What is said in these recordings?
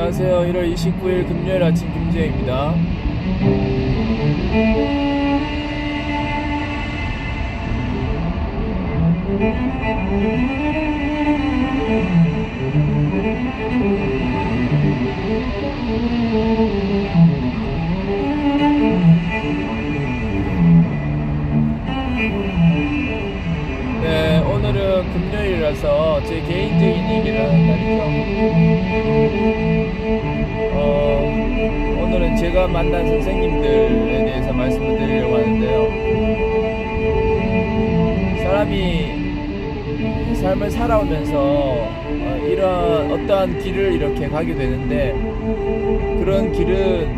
안녕하세요. 1월 29일 금요일 아침 김재입니다. 오늘은 금요일이라서 제 개인적인 얘기를 하는 날이죠. 어, 오늘은 제가 만난 선생님들에 대해서 말씀을 드리려고 하는데요. 사람이 삶을 살아오면서 어, 이런 어떠한 길을 이렇게 가게 되는데 그런 길은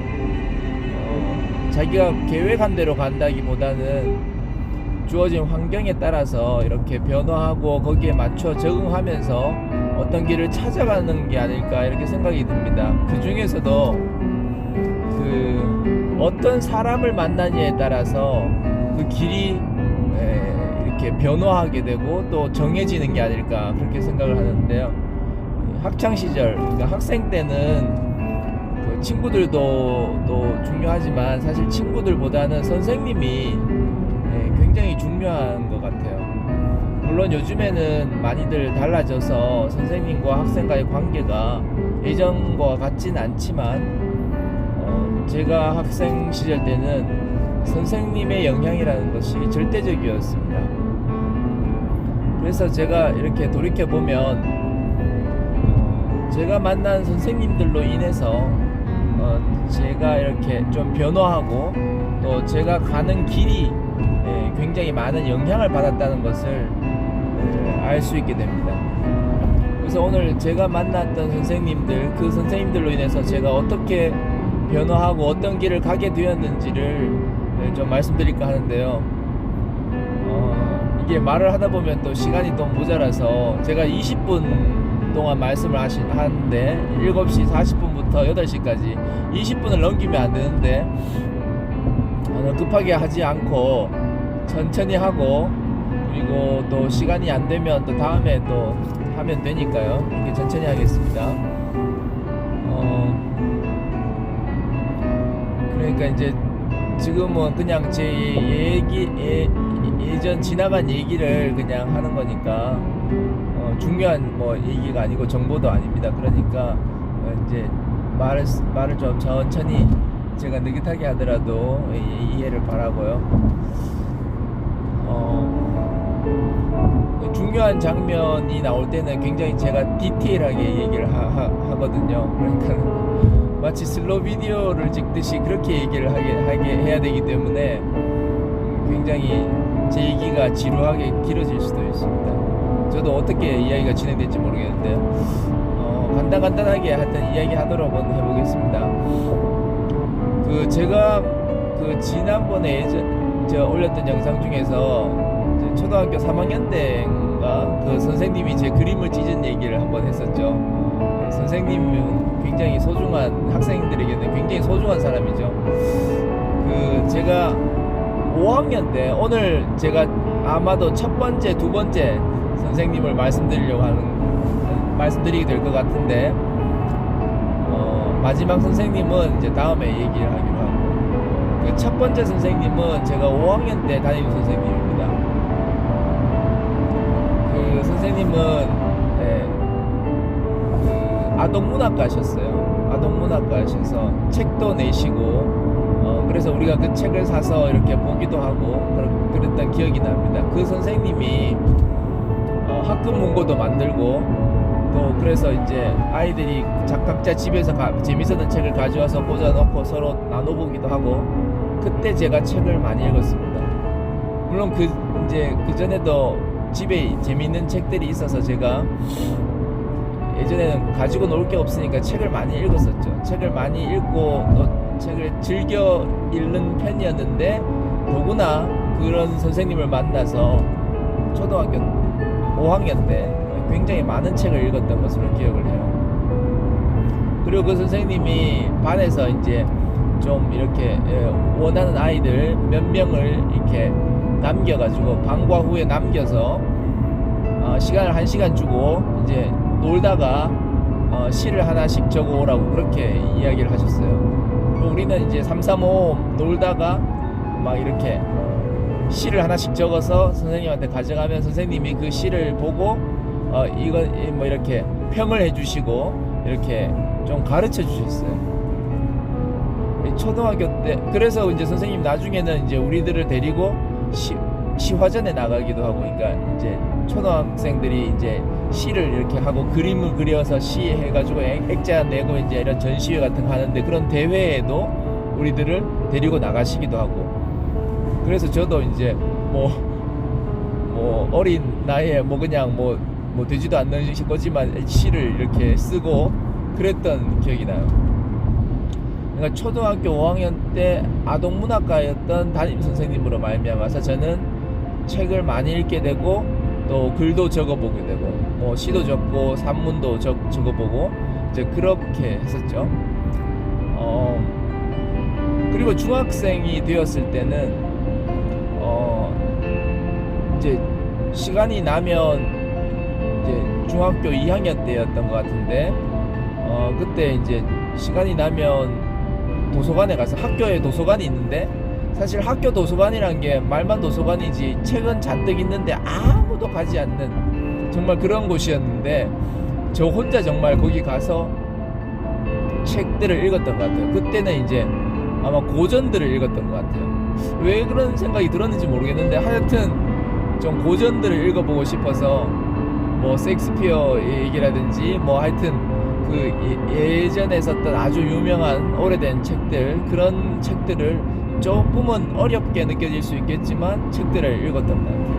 어, 자기가 계획한 대로 간다기보다는 주어진 환경에 따라서 이렇게 변화하고 거기에 맞춰 적응하면서 어떤 길을 찾아가는 게 아닐까 이렇게 생각이 듭니다. 그 중에서도 그 어떤 사람을 만나냐에 따라서 그 길이 에, 이렇게 변화하게 되고 또 정해지는 게 아닐까 그렇게 생각을 하는데요. 학창 시절, 그러니까 학생 때는 그 친구들도 또 중요하지만 사실 친구들보다는 선생님이 예, 굉장히 중요한 것 같아요. 물론 요즘에는 많이들 달라져서 선생님과 학생과의 관계가 예전과 같진 않지만 어, 제가 학생 시절 때는 선생님의 영향이라는 것이 절대적이었습니다. 그래서 제가 이렇게 돌이켜 보면 어, 제가 만난 선생님들로 인해서 어, 제가 이렇게 좀 변화하고 또 제가 가는 길이 예, 굉장히 많은 영향을 받았다는 것을 알 수 있게 됩니다. 그래서 오늘 제가 만났던 선생님들, 그 선생님들로 인해서 제가 어떻게 변화하고 어떤 길을 가게 되었는지를 예, 좀 말씀드릴까 하는데요. 어, 이게 말을 하다 보면 또 시간이 또 모자라서 제가 20분 동안 말씀을 하시, 하는데 7시 40분부터 8시까지 20분을 넘기면 안 되는데 어, 급하게 하지 않고 천천히 하고 그리고 또 시간이 안 되면 또 다음에 또 하면 되니까요. 이렇게 천천히 하겠습니다. 어, 그러니까 이제 지금은 그냥 제 얘기 예, 예전 지나간 얘기를 그냥 하는 거니까 어, 중요한 뭐 얘기가 아니고 정보도 아닙니다. 그러니까 어, 이제 말을 말을 좀 천천히 제가 느긋하게 하더라도 이- 이해를 바라고요. 어, 중요한 장면이 나올 때는 굉장히 제가 디테일하게 얘기를 하, 거든요 그러니까 마치 슬로 비디오를 찍듯이 그렇게 얘기를 하게, 하게 해야 되기 때문에 굉장히 제 얘기가 지루하게 길어질 수도 있습니다. 저도 어떻게 이야기가 진행될지 모르겠는데 어, 간단간단하게 하여튼 이야기 하도록 한번 해보겠습니다. 그 제가 그 지난번에 예전 제가 올렸던 영상 중에서 초등학교 3학년 때인가 그 선생님이 제 그림을 찢은 얘기를 한번 했었죠. 네, 선생님은 굉장히 소중한 학생들에게는 굉장히 소중한 사람이죠. 그 제가 5학년 때 오늘 제가 아마도 첫 번째, 두 번째 선생님을 말씀드리려고 하는 말씀드리게 될 것 같은데 어, 마지막 선생님은 이제 다음에 얘기를 하기로 하고 그 첫 번째 선생님은 제가 5학년 때 담임 선생님입니다. 그 선생님은 네, 그 아동문학과셨어요. 아동문학과셔서 책도 내시고 어, 그래서 우리가 그 책을 사서 이렇게 보기도 하고 그랬던 기억이 납니다. 그 선생님이 어, 학급 문고도 만들고 또 그래서 이제 아이들이 자- 각자 집에서 가, 재밌었던 책을 가져와서 꽂아놓고 서로 나눠보기도 하고 그때 제가 책을 많이 읽었습니다. 물론 그 이제 그 전에도 집에 재미있는 책들이 있어서 제가 예전에는 가지고 놀 게 없으니까 책을 많이 읽었었죠. 책을 많이 읽고 또 책을 즐겨 읽는 편이었는데 더구나 그런 선생님을 만나서 초등학교 5학년 때 굉장히 많은 책을 읽었던 것으로 기억을 해요. 그리고 그 선생님이 반에서 이제 좀 이렇게 예, 원하는 아이들 몇 명을 이렇게 남겨가지고 방과 후에 남겨서 어, 시간을 한 시간 주고 이제 놀다가 어, 시를 하나씩 적어 오라고 그렇게 이야기를 하셨어요. 우리는 이제 335 놀다가 막 이렇게 시를 하나씩 적어서 선생님한테 가져가면 선생님이 그 시를 보고 어 이거 이- 뭐 이렇게 평을 해주시고 이렇게 좀 가르쳐 주셨어요. 이 초등학교 때 그래서 이제 선생님 나중에는 이제 우리들을 데리고 시 시화전에 나가기도 하고 그러니까 이제 초등학생들이 이제 시를 이렇게 하고 그림을 그려서 시 해가지고 액- 액자 내고 이제 이런 전시회 같은 거 하는데 그런 대회에도 우리들을 데리고 나가시기도 하고 그래서 저도 이제 뭐, 뭐 어린 나이에 뭐 그냥 뭐, 뭐 되지도 않는 거지만 시를 이렇게 쓰고 그랬던 기억이 나요. 그러니까 초등학교 5학년 때 아동문학과였던 담임 선생님으로 말미암아서 저는 책을 많이 읽게 되고 또 글도 적어보게 되고 뭐 시도 적고 산문도 적, 적어보고 이제 그렇게 했었죠. 어, 그리고 중학생이 되었을 때는 어 이제 시간이 나면 이제 중학교 2학년 때였던 것 같은데 어 그때 이제 시간이 나면 도서관에 가서 학교에 도서관이 있는데 사실 학교 도서관이란 게 말만 도서관이지 책은 잔뜩 있는데 아무도 가지 않는 정말 그런 곳이었는데 저 혼자 정말 거기 가서 책들을 읽었던 것 같아요. 그때는 이제 아마 고전들을 읽었던 것 같아요. 왜 그런 생각이 들었는지 모르겠는데 하여튼 좀 고전들을 읽어보고 싶어서 뭐 섹스피어 얘기라든지 뭐 하여튼 그 예- 예전에 썼던 아주 유명한 오래된 책들 그런 책들을 조금은 어렵게 느껴질 수 있겠지만 책들을 읽었던 것 같아요.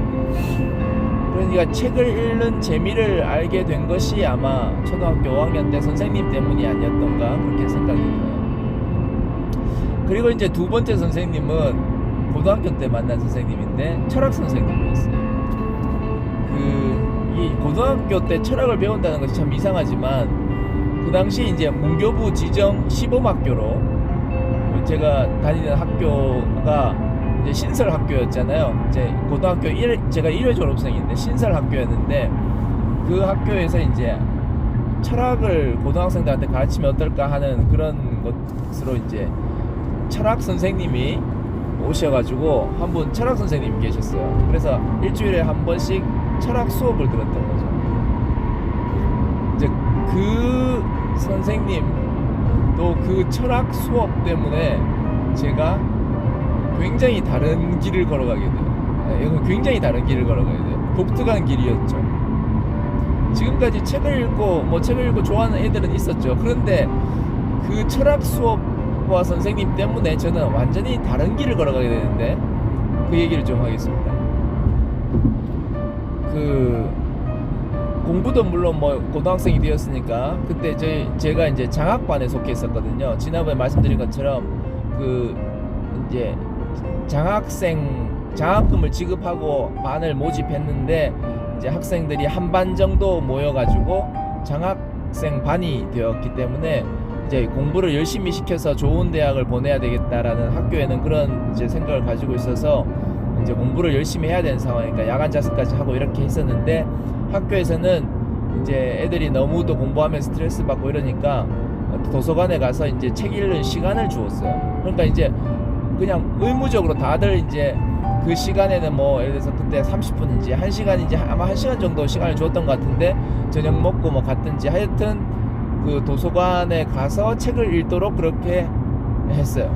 그러니까 책을 읽는 재미를 알게 된 것이 아마 초등학교 5학년 때 선생님 때문이 아니었던가 그렇게 생각이 들어요. 그리고 이제 두 번째 선생님은 고등학교 때 만난 선생님인데 철학 선생님이었어요. 그 이 고등학교 때 철학을 배운다는 것이 참 이상하지만 그 당시 이제 문교부 지정 시범학교로 제가 다니는 학교가 이제 신설 학교였잖아요. 이제 고등학교 1 제가 1회 졸업생인데 신설 학교였는데 그 학교에서 이제 철학을 고등학생들한테 가르치면 어떨까 하는 그런 것으로 이제 철학 선생님이 오셔가지고 한 분 철학 선생님이 계셨어요. 그래서 일주일에 한 번씩 철학 수업을 들었던 거죠. 이제 그 선생님 또 그 철학 수업 때문에 제가 굉장히 다른 길을 걸어가게 돼요. 네, 이건 굉장히 다른 길을 걸어가게 돼요. 독특한 길이었죠. 지금까지 책을 읽고 뭐 책을 읽고 좋아하는 애들은 있었죠. 그런데 그 철학 수업 과 선생님 때문에 저는 완전히 다른 길을 걸어가게 되는데 그 얘기를 좀 하겠습니다. 그 공부도 물론 뭐 고등학생이 되었으니까 그때 제 제가 이제 장학반에 속해 있었거든요. 지난번에 말씀드린 것처럼 그 이제 장학생 장학금을 지급하고 반을 모집했는데 이제 학생들이 한 반 정도 모여가지고 장학생 반이 되었기 때문에 이제 공부를 열심히 시켜서 좋은 대학을 보내야 되겠다라는 학교에는 그런 이제 생각을 가지고 있어서 이제 공부를 열심히 해야 되는 상황이니까 야간 자습까지 하고 이렇게 했었는데 학교에서는 이제 애들이 너무도 공부하면 스트레스 받고 이러니까 도서관에 가서 이제 책 읽는 시간을 주었어요. 그러니까 이제 그냥 의무적으로 다들 이제 그 시간에는 뭐 예를 들어서 그때 30분인지 1시간인지 아마 1시간 정도 시간을 주었던 것 같은데 저녁 먹고 뭐 갔든지 하여튼 그 도서관에 가서 책을 읽도록 그렇게 했어요.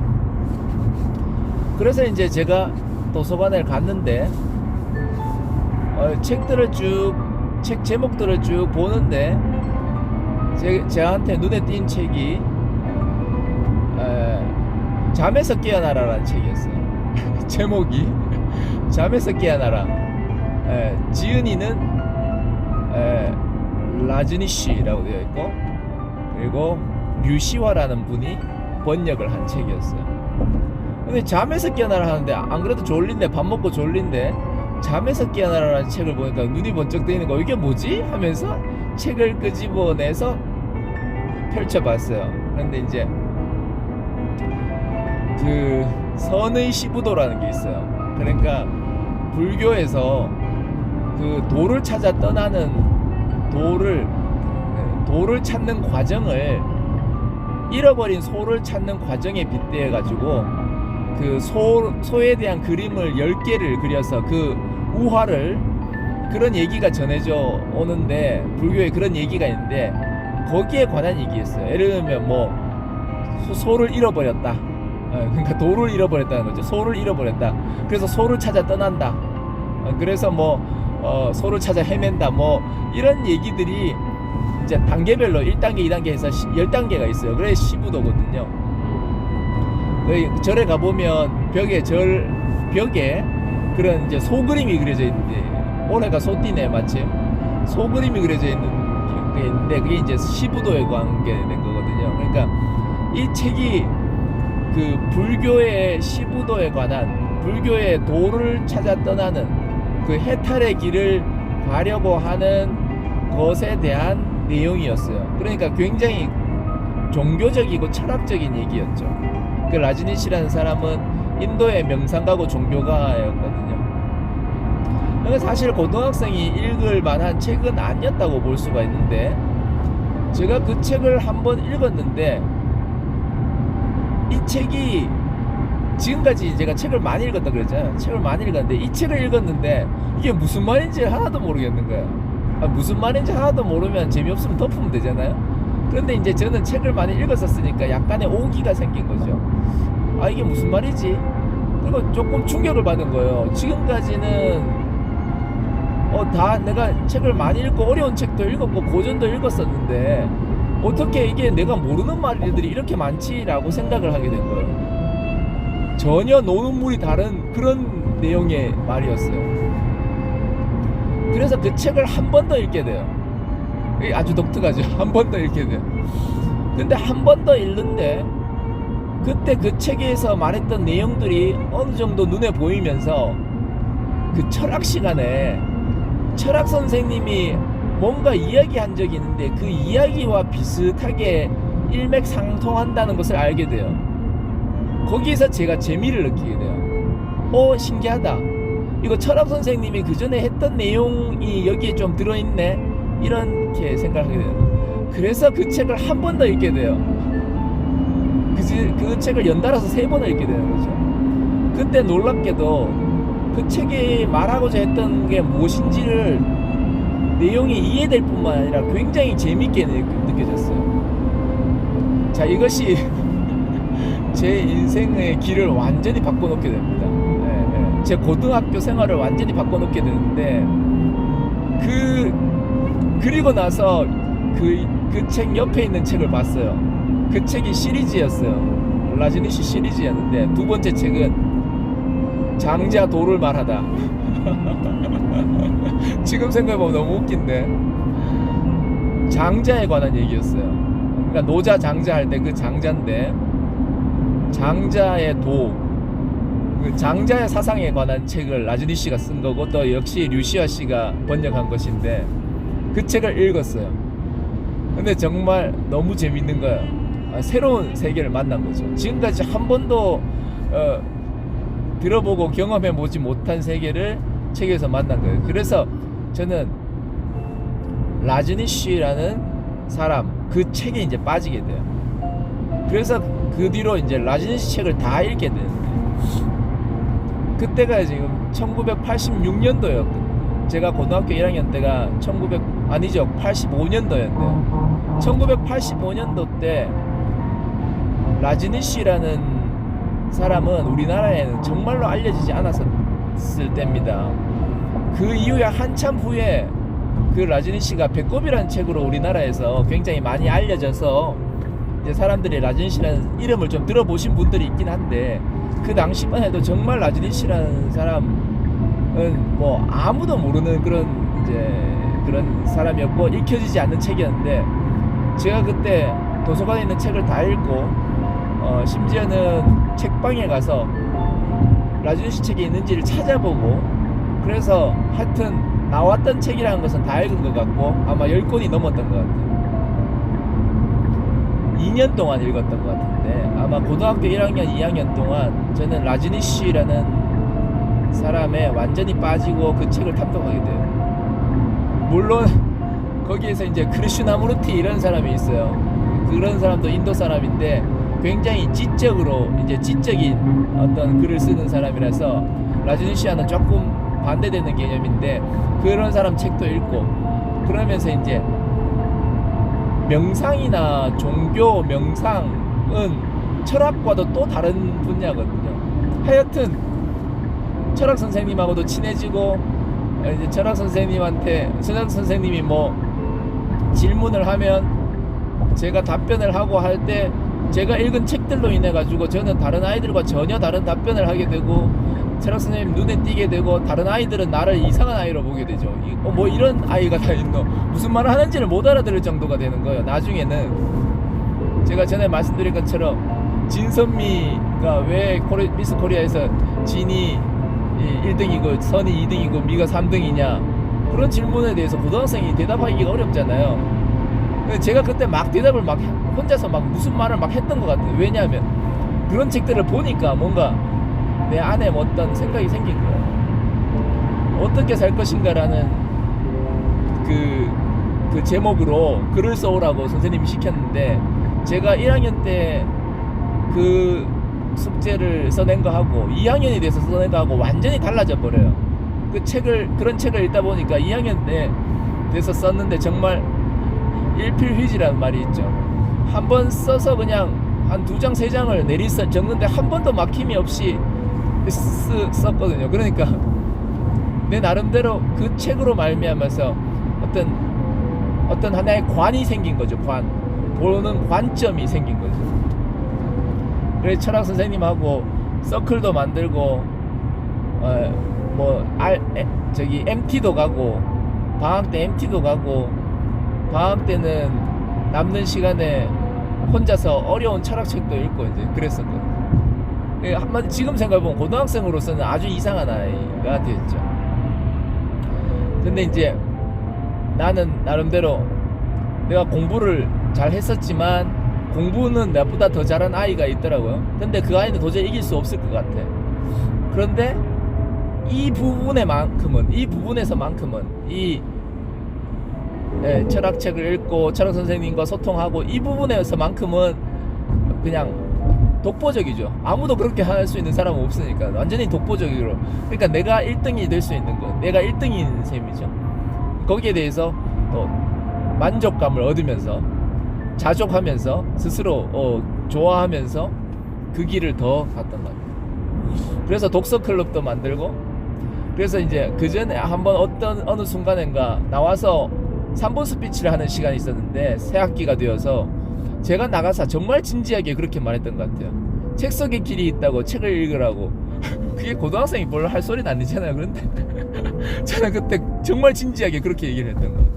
그래서 이제 제가 도서관에 갔는데 어, 책들을 쭉 책 제목들을 쭉 보는데 제, 제한테 눈에 띈 책이 에, 잠에서 깨어나라라는 책이었어요. 제목이 잠에서 깨어나라. 에, 지은이는 에, 라즈니 씨라고 되어 있고 그리고 류시화라는 분이 번역을 한 책이었어요. 근데 잠에서 깨어나라 하는데 안 그래도 졸린데 밥 먹고 졸린데 잠에서 깨어나라는 책을 보니까 눈이 번쩍 뜨이는 거 이게 뭐지 하면서 책을 끄집어내서 펼쳐봤어요. 그런데 이제 그 선의 시부도라는 게 있어요. 그러니까 불교에서 그 도를 찾아 떠나는 도를 네, 도를 찾는 과정을 잃어버린 소를 찾는 과정에 빗대어 가지고 그 소, 소에 대한 그림을 10개를 그려서 그 우화를 그런 얘기가 전해져 오는데 불교에 그런 얘기가 있는데 거기에 관한 얘기였어요. 예를 들면 뭐 소- 소를 잃어버렸다. 어, 그러니까 도를 잃어버렸다는 거죠. 소를 잃어버렸다. 그래서 소를 찾아 떠난다. 어, 그래서 뭐 어, 소를 찾아 헤맨다. 뭐 이런 얘기들이 이제 단계별로 1단계, 2단계 해서 10단계가 있어요. 그래 시부도거든요. 그 절에 가보면 벽에 절 벽에 그런 이제 소그림이 그려져 있는데 올해가 소띠네 마침 소그림이 그려져 있는 게 있는데 그게 이제 시부도에 관계된 거거든요. 그러니까 이 책이 그 불교의 시부도에 관한 불교의 도를 찾아 떠나는 그 해탈의 길을 가려고 하는 것에 대한 내용이었어요. 그러니까 굉장히 종교적이고 철학적인 얘기였죠. 그 라지니시라는 사람은 인도의 명상가고 종교가였거든요. 그러니까 사실 고등학생이 읽을 만한 책은 아니었다고 볼 수가 있는데 제가 그 책을 한번 읽었는데 이 책이 지금까지 제가 책을 많이 읽었다 그랬잖아요. 책을 많이 읽었는데 이 책을 읽었는데 이게 무슨 말인지 하나도 모르겠는 거예요. 아, 무슨 말인지 하나도 모르면 재미없으면 덮으면 되잖아요. 그런데 이제 저는 책을 많이 읽었었으니까 약간의 오기가 생긴 거죠. 아 이게 무슨 말이지? 그리고 조금 충격을 받은 거예요. 지금까지는 어 다 내가 책을 많이 읽고 어려운 책도 읽었고 고전도 읽었었는데 어떻게 이게 내가 모르는 말들이 이렇게 많지라고 생각을 하게 된 거예요. 전혀 노는 물이 다른 그런 내용의 말이었어요. 그래서 그 책을 한 번 더 읽게 돼요. 아주 독특하죠. 한 번 더 읽게 돼요. 근데 한 번 더 읽는데 그때 그 책에서 말했던 내용들이 어느 정도 눈에 보이면서 그 철학 시간에 철학 선생님이 뭔가 이야기한 적이 있는데 그 이야기와 비슷하게 일맥상통한다는 것을 알게 돼요. 거기에서 제가 재미를 느끼게 돼요. 어, 신기하다. 이거 철학 선생님이 그 전에 했던 내용이 여기에 좀 들어있네. 이렇게 생각하게 돼요. 그래서 그 책을 한 번 더 읽게 돼요. 그, 지- 그 책을 연달아서 세 번을 읽게 되는 거죠. 그때 놀랍게도 그 책이 말하고자 했던 게 무엇인지를 내용이 이해될 뿐만 아니라 굉장히 재밌게 느- 느껴졌어요. 자, 이것이 제 인생의 길을 완전히 바꿔놓게 됩니다. 제 고등학교 생활을 완전히 바꿔놓게 되는데 그 그리고 나서 그 그 책 옆에 있는 책을 봤어요. 그 책이 시리즈였어요. 라지니시 시리즈였는데 두 번째 책은 장자 도를 말하다. 지금 생각해보면 너무 웃긴데 장자에 관한 얘기였어요. 그러니까 노자 장자 할 때 그 장자인데 장자의 도, 그 장자의 사상에 관한 책을 라즈니 씨가 쓴 거고 또 역시 류시아 씨가 번역한 것인데 그 책을 읽었어요. 근데 정말 너무 재밌는 거예요. 아, 새로운 세계를 만난 거죠. 지금까지 한 번도 어, 들어보고 경험해 보지 못한 세계를 책에서 만난 거예요. 그래서 저는 라즈니 씨라는 사람 그 책에 이제 빠지게 돼요. 그래서 그 뒤로 이제 라즈니 씨 책을 다 읽게 되는데 그때가 지금 1986년도였거든요. 제가 고등학교 1학년 때가 1900 아니죠 85년도였는데요. 1985년도 때 라즈니 씨라는 사람은 우리나라에는 정말로 알려지지 않았을 때입니다. 그 이후에 한참 후에 그 라즈니 씨가 배꼽이라는 책으로 우리나라에서 굉장히 많이 알려져서 이제 사람들이 라즈니 씨라는 이름을 좀 들어보신 분들이 있긴 한데 그 당시만 해도 정말 라즈니 씨라는 사람은 뭐 아무도 모르는 그런 이제 그런 사람이었고 읽혀지지 않는 책이었는데 제가 그때 도서관에 있는 책을 다 읽고 어, 심지어는 책방에 가서 라즈니 씨 책이 있는지를 찾아보고 그래서 하여튼 나왔던 책이라는 것은 다 읽은 것 같고 아마 10권이 넘었던 것 같아요. 2년 동안 읽었던 것 같은데 아마 고등학교 1학년 2학년 동안 저는 라즈니 씨라는 사람에 완전히 빠지고 그 책을 탐독하게 돼요 물론 거기에서 이제 크리슈나무르티 이런 사람이 있어요. 그런 사람도 인도 사람인데 굉장히 지적으로 이제 지적인 어떤 글을 쓰는 사람이라서 라즈니시아는 조금 반대되는 개념인데 그런 사람 책도 읽고 그러면서 이제 명상이나 종교 명상은 철학과도 또 다른 분야거든요. 하여튼 철학 선생님하고도 친해지고 이제 철학 선생님한테 철학 선생님이 뭐 질문을 하면 제가 답변을 하고 할 때 제가 읽은 책들로 인해 가지고 저는 다른 아이들과 전혀 다른 답변을 하게 되고 철학 선생님 눈에 띄게 되고 다른 아이들은 나를 이상한 아이로 보게 되죠. 이- 어, 뭐 이런 아이가 다 있노? 무슨 말을 하는지를 못 알아들을 정도가 되는 거예요. 나중에는 제가 전에 말씀드린 것처럼 진선미가 왜 코리, 미스 코리아에서 진이 1등이고 선이 2등이고 미가 3등이냐 그런 질문에 대해서 고등학생이 대답하기가 어렵잖아요. 근데 제가 그때 막 대답을 막 해- 혼자서 막 무슨 말을 막 했던 것 같아요. 왜냐하면 그런 책들을 보니까 뭔가 내 안에 뭐 어떤 생각이 생긴 거예요. 어떻게 살 것인가라는 그, 그 제목으로 글을 써오라고 선생님이 시켰는데 제가 1학년 때 그 숙제를 써낸 거 하고 2학년이 돼서 써낸 거 하고 완전히 달라져 버려요. 그 책을 그런 책을 읽다 보니까 2학년 때 돼서 썼는데 정말 일필휘지라는 말이 있죠. 한 번 써서 그냥 한 두 장 세 장을 내리서 적는데 한 번도 막힘이 없이 쓰, 썼거든요. 그러니까 내 나름대로 그 책으로 말미암아서 어떤 어떤 하나의 관이 생긴 거죠. 관 보는 관점이 생긴 거죠. 그래서 철학 선생님하고 서클도 만들고 어, 뭐 알, 에, 저기 MT도 가고 방학 때 MT도 가고 방학 때는 남는 시간에 혼자서 어려운 철학책도 읽고 이제 그랬었거든요. 예, 한마디 지금 생각해보면 고등학생으로서는 아주 이상한 아이가 됐죠. 근데 이제 나는 나름대로 내가 공부를 잘 했었지만 공부는 나보다 더 잘한 아이가 있더라고요. 근데 그 아이는 도저히 이길 수 없을 것 같아. 그런데 이 부분에만큼은 이 부분에서만큼은 이 예, 철학책을 읽고 철학 선생님과 소통하고 이 부분에서만큼은 그냥 독보적이죠. 아무도 그렇게 할 수 있는 사람은 없으니까 완전히 독보적으로. 그러니까 내가 1등이 될 수 있는 거, 내가 1등인 셈이죠. 거기에 대해서 또 만족감을 얻으면서 자족하면서 스스로 어, 좋아하면서 그 길을 더 갔던 거예요. 그래서 독서 클럽도 만들고 그래서 이제 그 전에 한번 어떤 어느 순간인가 나와서 3분 스피치를 하는 시간이 있었는데 새 학기가 되어서 제가 나가서 정말 진지하게 그렇게 말했던 것 같아요. 책 속에 길이 있다고 책을 읽으라고. 그게 고등학생이 뭘할 소리는 아니잖아요. 그런데 저는 그때 정말 진지하게 그렇게 얘기를 했던 것 같아요.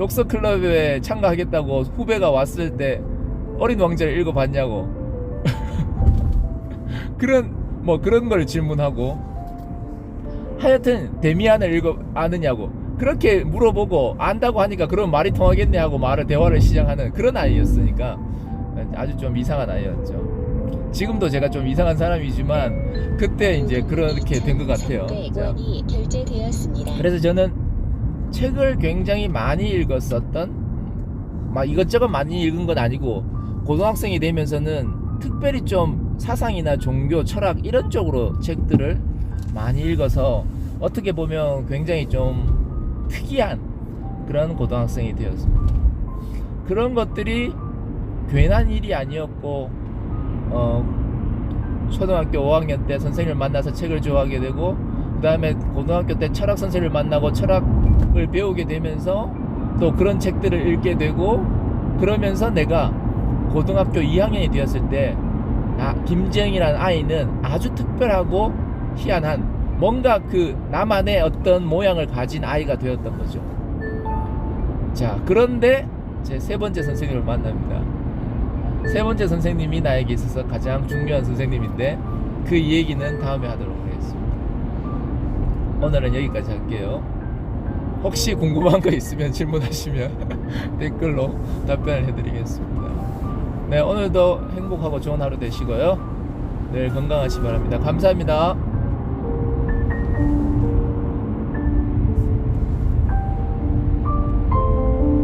독서 클럽에 참가하겠다고 후배가 왔을 때 어린 왕자를 읽어봤냐고. 그런 뭐 그런 걸 질문하고 하여튼 데미안을 읽어 아느냐고 그렇게 물어보고 안다고 하니까 그런 말이 통하겠네 하고 말을 대화를 시작하는 그런 아이였으니까 아주 좀 이상한 아이였죠. 지금도 제가 좀 이상한 사람이지만 그때 이제 그렇게 된 것 같아요. 자, 결제되었습니다. 그래서 저는 책을 굉장히 많이 읽었었던 막 이것저것 많이 읽은 건 아니고 고등학생이 되면서는 특별히 좀 사상이나 종교, 철학 이런 쪽으로 책들을 많이 읽어서 어떻게 보면 굉장히 좀 특이한 그런 고등학생이 되었습니다. 그런 것들이 괜한 일이 아니었고 어, 초등학교 5학년 때 선생님을 만나서 책을 좋아하게 되고 그 다음에 고등학교 때 철학 선생님을 만나고 철학 을 배우게 되면서 또 그런 책들을 읽게 되고 그러면서 내가 고등학교 2학년이 되었을 때 나, 김지영이라는 아이는 아주 특별하고 희한한 뭔가 그 나만의 어떤 모양을 가진 아이가 되었던 거죠. 자, 그런데 제 세 번째 선생님을 만납니다. 세 번째 선생님이 나에게 있어서 가장 중요한 선생님인데 그 얘기는 다음에 하도록 하겠습니다. 오늘은 여기까지 할게요. 혹시 궁금한 거 있으면 질문하시면 댓글로 답변을 해드리겠습니다. 네, 오늘도 행복하고 좋은 하루 되시고요. 늘 건강하시 기 바랍니다. 감사합니다.